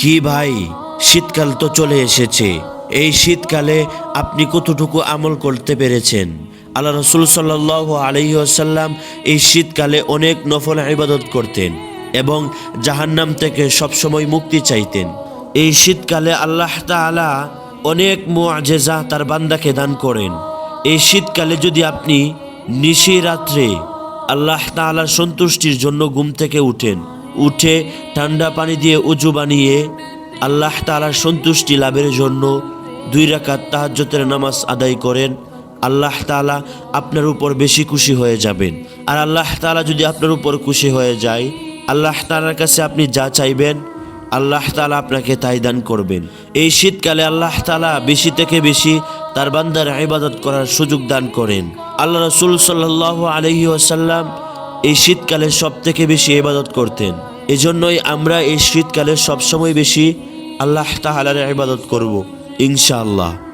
কি ভাই? শীতকাল তো চলে এসেছে। এই শীতকালে আপনি কতটুকু আমল করতে পেরেছেন? আল্লাহ রসুল সাল্লাহ আলহিহাসাল্লাম এই শীতকালে অনেক নফল ইবাদত করতেন এবং জাহান্নাম থেকে সবসময় মুক্তি চাইতেন। এই শীতকালে আল্লাহ তাআলা অনেক মুআজেজা তার বান্দাকে দান করেন। এই শীতকালে যদি আপনি নিশি রাত্রে আল্লাহ তাআলার সন্তুষ্টির জন্য ঘুম থেকে উঠেন উঠে ঠান্ডা পানি দিয়ে উজু বানিয়ে আল্লাহ তাআলার সন্তুষ্টি লাভের জন্য দুই রাকাত তাহাজ্জতের নামাজ আদায় করেন। আল্লাহ তাআলা আপনার উপর বেশি খুশি হয়ে যাবেন। আর আল্লাহ তাআলা যদি আপনার উপর খুশি হয়ে যায়, আল্লাহ তাআলার কাছে আপনি যা চাইবেন, আল্লাহ তাআলা আপনাকে তাই দান করবেন। এই শীতকালে আল্লাহ তালা বেশি থেকে বেশি তার বান্দার ইবাদত করার সুযোগ দান করেন। আল্লাহ রসুল সাল্লাহ আলহি আসাল্লাম এই শীতকালে সব থেকে বেশি ইবাদত করতেন। এজন্যই আমরা এই শীতকালে সবসময় বেশি আল্লাহ তাহালার ইবাদত করব, ইনশাআল্লাহ।